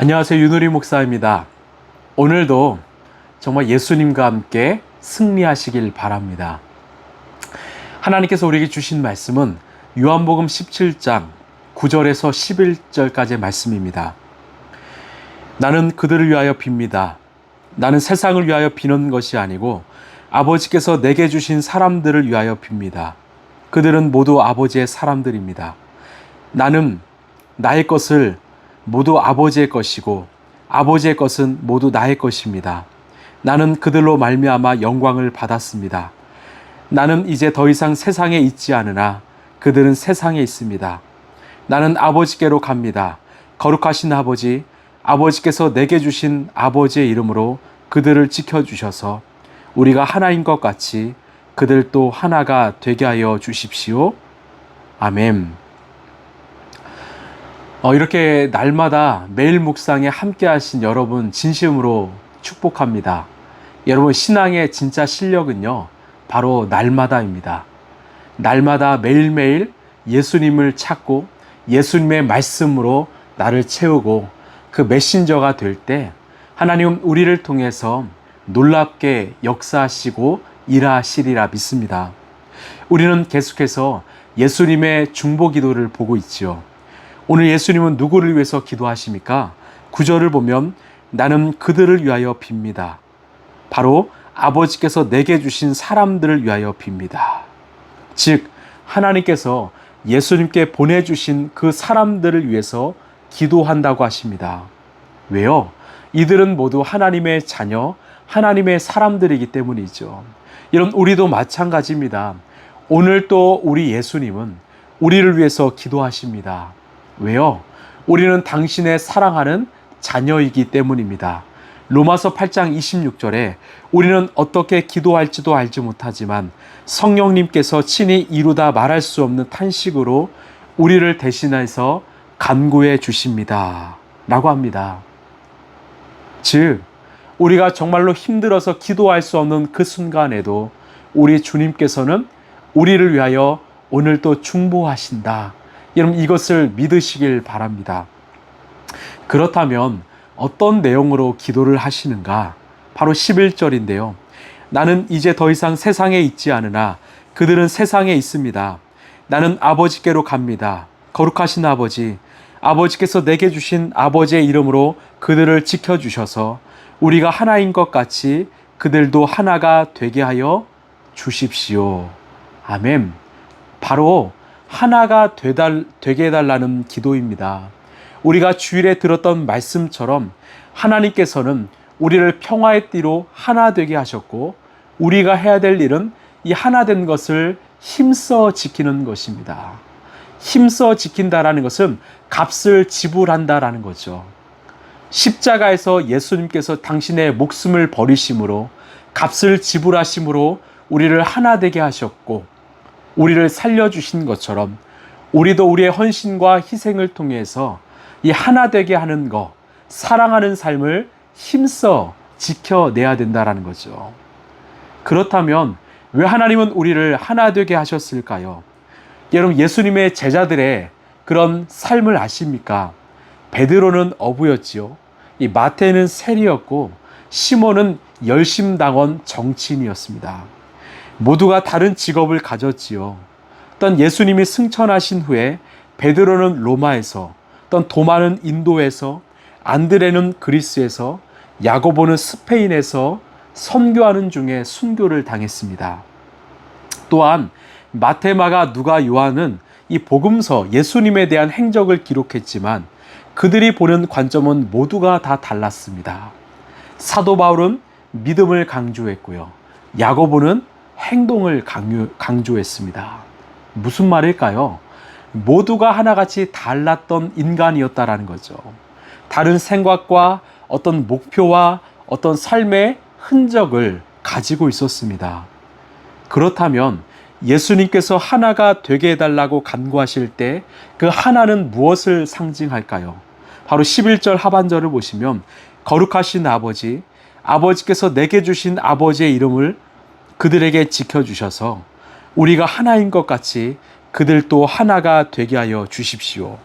안녕하세요. 윤우리 목사입니다. 오늘도 정말 예수님과 함께 승리하시길 바랍니다. 하나님께서 우리에게 주신 말씀은 요한복음 17장 9절에서 11절까지의 말씀입니다. 나는 그들을 위하여 빕니다. 나는 세상을 위하여 비는 것이 아니고 아버지께서 내게 주신 사람들을 위하여 빕니다. 그들은 모두 아버지의 사람들입니다. 나는 나의 것을 모두 아버지의 것이고 아버지의 것은 모두 나의 것입니다. 나는 그들로 말미암아 영광을 받았습니다. 나는 이제 더 이상 세상에 있지 않으나 그들은 세상에 있습니다. 나는 아버지께로 갑니다. 거룩하신 아버지, 아버지께서 내게 주신 아버지의 이름으로 그들을 지켜주셔서 우리가 하나인 것 같이 그들도 하나가 되게 하여 주십시오. 아멘. 어, 이렇게 날마다 매일 묵상에 함께 하신 여러분 진심으로 축복합니다. 여러분 신앙의 진짜 실력은요. 바로 날마다입니다. 날마다 매일매일 예수님을 찾고 예수님의 말씀으로 나를 채우고 그 메신저가 될 때 하나님은 우리를 통해서 놀랍게 역사하시고 일하시리라 믿습니다. 우리는 계속해서 예수님의 중보 기도를 보고 있지요. 오늘 예수님은 누구를 위해서 기도하십니까? 구절을 보면 나는 그들을 위하여 빕니다. 바로 아버지께서 내게 주신 사람들을 위하여 빕니다. 즉, 하나님께서 예수님께 보내주신 그 사람들을 위해서 기도한다고 하십니다. 왜요? 이들은 모두 하나님의 자녀, 하나님의 사람들이기 때문이죠. 이런 우리도 마찬가지입니다. 오늘 또 우리 예수님은 우리를 위해서 기도하십니다. 왜요? 우리는 당신의 사랑하는 자녀이기 때문입니다. 로마서 8장 26절에 우리는 어떻게 기도할지도 알지 못하지만 성령님께서 친히 이루다 말할 수 없는 탄식으로 우리를 대신해서 간구해 주십니다. 라고 합니다. 즉, 우리가 정말로 힘들어서 기도할 수 없는 그 순간에도 우리 주님께서는 우리를 위하여 오늘도 중보하신다. 여러분 이것을 믿으시길 바랍니다. 그렇다면 어떤 내용으로 기도를 하시는가? 바로 11절인데요. 나는 이제 더 이상 세상에 있지 않으나 그들은 세상에 있습니다. 나는 아버지께로 갑니다. 거룩하신 아버지, 아버지께서 내게 주신 아버지의 이름으로 그들을 지켜주셔서 우리가 하나인 것 같이 그들도 하나가 되게 하여 주십시오. 아멘. 바로 하나가 되달, 되게 해달라는 기도입니다. 우리가 주일에 들었던 말씀처럼 하나님께서는 우리를 평화의 띠로 하나 되게 하셨고 우리가 해야 될 일은 이 하나 된 것을 힘써 지키는 것입니다. 힘써 지킨다라는 것은 값을 지불한다라는 거죠. 십자가에서 예수님께서 당신의 목숨을 버리심으로 값을 지불하심으로 우리를 하나 되게 하셨고 우리를 살려주신 것처럼 우리도 우리의 헌신과 희생을 통해서 이 하나 되게 하는 것, 사랑하는 삶을 힘써 지켜내야 된다라는 거죠. 그렇다면 왜 하나님은 우리를 하나 되게 하셨을까요? 여러분 예수님의 제자들의 그런 삶을 아십니까? 베드로는 어부였지요. 이 마태는 세리였고 시몬은 열심당원 정치인이었습니다. 모두가 다른 직업을 가졌지요. 어떤 예수님이 승천하신 후에 베드로는 로마에서, 어떤 도마는 인도에서, 안드레는 그리스에서, 야고보는 스페인에서 선교하는 중에 순교를 당했습니다. 또한 마테마가 누가 요한은 이 복음서 예수님에 대한 행적을 기록했지만 그들이 보는 관점은 모두가 다 달랐습니다. 사도 바울은 믿음을 강조했고요. 야고보는 행동을 강요, 강조했습니다. 무슨 말일까요? 모두가 하나같이 달랐던 인간이었다라는 거죠. 다른 생각과 어떤 목표와 어떤 삶의 흔적을 가지고 있었습니다. 그렇다면 예수님께서 하나가 되게 해달라고 간구하실 때 그 하나는 무엇을 상징할까요? 바로 11절 하반절을 보시면 거룩하신 아버지, 아버지께서 내게 주신 아버지의 이름을 그들에게 지켜주셔서 우리가 하나인 것 같이 그들도 하나가 되게 하여 주십시오.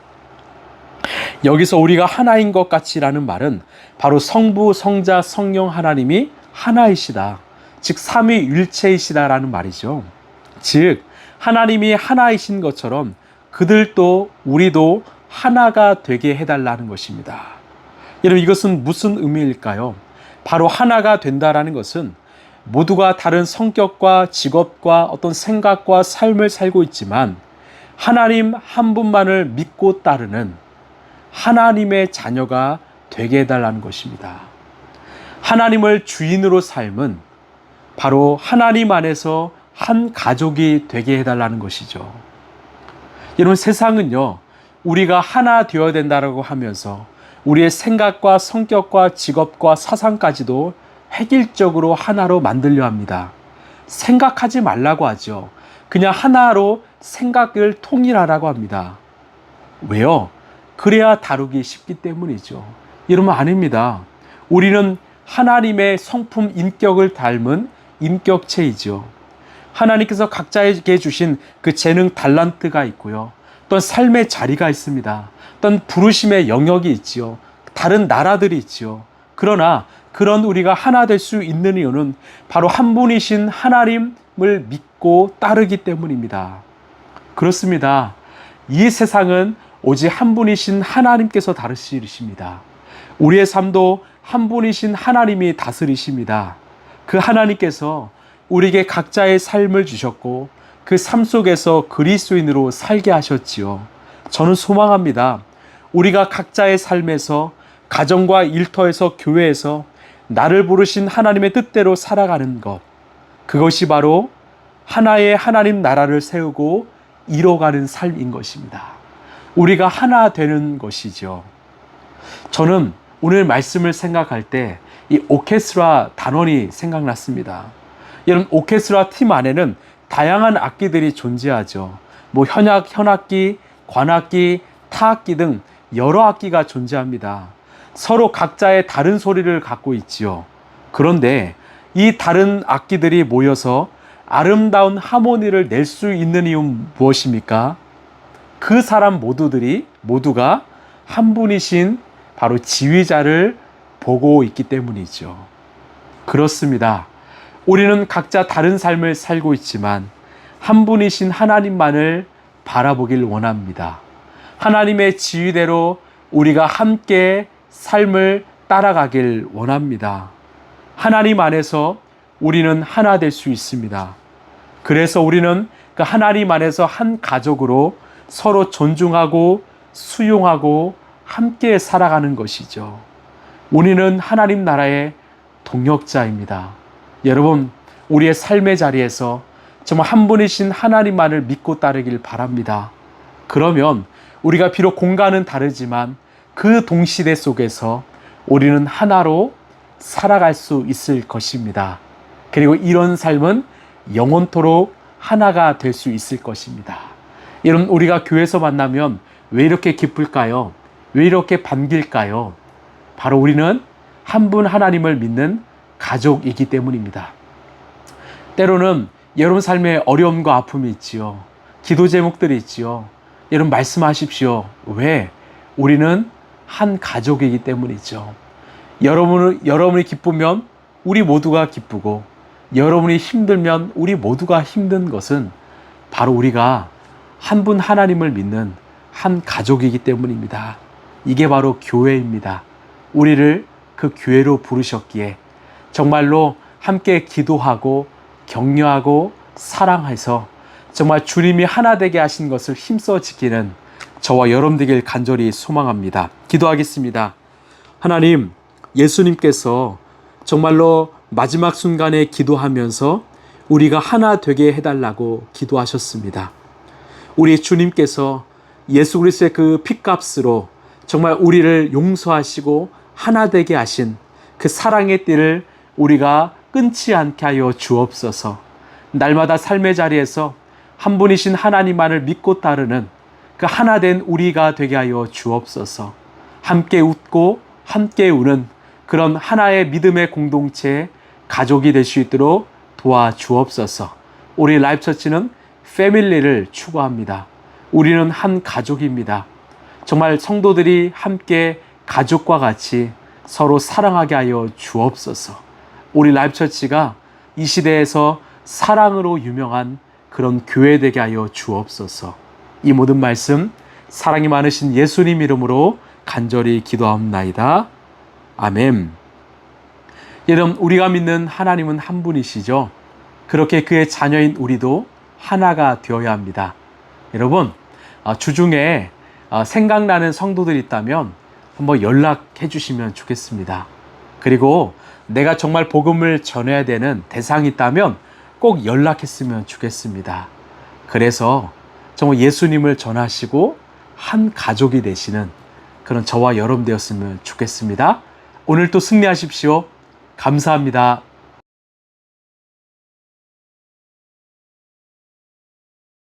여기서 우리가 하나인 것 같이라는 말은 바로 성부, 성자, 성령 하나님이 하나이시다. 즉 삼위일체이시다라는 말이죠. 즉 하나님이 하나이신 것처럼 그들도 우리도 하나가 되게 해달라는 것입니다. 여러분 이것은 무슨 의미일까요? 바로 하나가 된다라는 것은 모두가 다른 성격과 직업과 어떤 생각과 삶을 살고 있지만 하나님 한 분만을 믿고 따르는 하나님의 자녀가 되게 해달라는 것입니다. 하나님을 주인으로 삶은 바로 하나님 안에서 한 가족이 되게 해달라는 것이죠. 여러분 세상은요, 우리가 하나 되어야 된다라고 하면서 우리의 생각과 성격과 직업과 사상까지도 획일적으로 하나로 만들려 합니다. 생각하지 말라고 하죠. 그냥 하나로 생각을 통일하라고 합니다. 왜요? 그래야 다루기 쉽기 때문이죠. 이러면 아닙니다. 우리는 하나님의 성품 인격을 닮은 인격체이죠. 하나님께서 각자에게 주신 그 재능 달란트가 있고요. 또 삶의 자리가 있습니다. 어떤 부르심의 영역이 있지요. 다른 나라들이 있지요. 그러나 그런 우리가 하나 될 수 있는 이유는 바로 한 분이신 하나님을 믿고 따르기 때문입니다. 그렇습니다. 이 세상은 오직 한 분이신 하나님께서 다스리십니다. 우리의 삶도 한 분이신 하나님이 다스리십니다. 그 하나님께서 우리에게 각자의 삶을 주셨고 그 삶 속에서 그리스도인으로 살게 하셨지요. 저는 소망합니다. 우리가 각자의 삶에서 가정과 일터에서 교회에서 나를 부르신 하나님의 뜻대로 살아가는 것. 그것이 바로 하나의 하나님 나라를 세우고 이뤄가는 삶인 것입니다. 우리가 하나 되는 것이죠. 저는 오늘 말씀을 생각할 때 이 오케스트라 단원이 생각났습니다. 여러분 오케스트라 팀 안에는 다양한 악기들이 존재하죠. 뭐 현악, 현악기, 관악기, 타악기 등 여러 악기가 존재합니다. 서로 각자의 다른 소리를 갖고 있지요. 그런데 이 다른 악기들이 모여서 아름다운 하모니를 낼 수 있는 이유는 무엇입니까? 그 사람 모두들이 모두가 한 분이신 바로 지휘자를 보고 있기 때문이죠. 그렇습니다. 우리는 각자 다른 삶을 살고 있지만 한 분이신 하나님만을 바라보길 원합니다. 하나님의 지휘대로 우리가 함께 삶을 따라가길 원합니다. 하나님 안에서 우리는 하나 될 수 있습니다. 그래서 우리는 그 하나님 안에서 한 가족으로 서로 존중하고 수용하고 함께 살아가는 것이죠. 우리는 하나님 나라의 동역자입니다. 여러분, 우리의 삶의 자리에서 정말 한 분이신 하나님만을 믿고 따르길 바랍니다. 그러면 우리가 비록 공간은 다르지만 그 동시대 속에서 우리는 하나로 살아갈 수 있을 것입니다. 그리고 이런 삶은 영원토록 하나가 될 수 있을 것입니다. 여러분, 우리가 교회에서 만나면 왜 이렇게 기쁠까요? 왜 이렇게 반길까요? 바로 우리는 한 분 하나님을 믿는 가족이기 때문입니다. 때로는 여러분 삶에 어려움과 아픔이 있지요. 기도 제목들이 있지요. 여러분 말씀하십시오. 왜? 우리는 한 가족이기 때문이죠. 여러분을, 여러분이 기쁘면 우리 모두가 기쁘고 여러분이 힘들면 우리 모두가 힘든 것은 바로 우리가 한 분 하나님을 믿는 한 가족이기 때문입니다. 이게 바로 교회입니다. 우리를 그 교회로 부르셨기에 정말로 함께 기도하고 격려하고 사랑해서 정말 주님이 하나 되게 하신 것을 힘써 지키는 저와 여러분 되길 간절히 소망합니다. 기도하겠습니다. 하나님, 예수님께서 정말로 마지막 순간에 기도하면서 우리가 하나 되게 해달라고 기도하셨습니다. 우리 주님께서 예수 그리스도의 그 피값으로 정말 우리를 용서하시고 하나 되게 하신 그 사랑의 띠를 우리가 끊지 않게 하여 주옵소서. 날마다 삶의 자리에서 한 분이신 하나님만을 믿고 따르는 그 하나 된 우리가 되게 하여 주옵소서. 함께 웃고 함께 우는 그런 하나의 믿음의 공동체 가족이 될 수 있도록 도와 주옵소서. 우리 라이프 처치는 패밀리를 추구합니다. 우리는 한 가족입니다. 정말 성도들이 함께 가족과 같이 서로 사랑하게 하여 주옵소서. 우리 라이브처치가 이 시대에서 사랑으로 유명한 그런 교회 되게 하여 주옵소서. 이 모든 말씀 사랑이 많으신 예수님 이름으로 간절히 기도합나이다. 아멘. 여러분, 우리가 믿는 하나님은 한 분이시죠. 그렇게 그의 자녀인 우리도 하나가 되어야 합니다. 여러분, 아, 주중에 아, 생각나는 성도들 있다면 한번 연락해 주시면 좋겠습니다. 그리고 내가 정말 복음을 전해야 되는 대상이 있다면 꼭 연락했으면 좋겠습니다. 그래서 정말 예수님을 전하시고 한 가족이 되시는 그런 저와 여러분 되었으면 좋겠습니다. 오늘 또 승리하십시오. 감사합니다.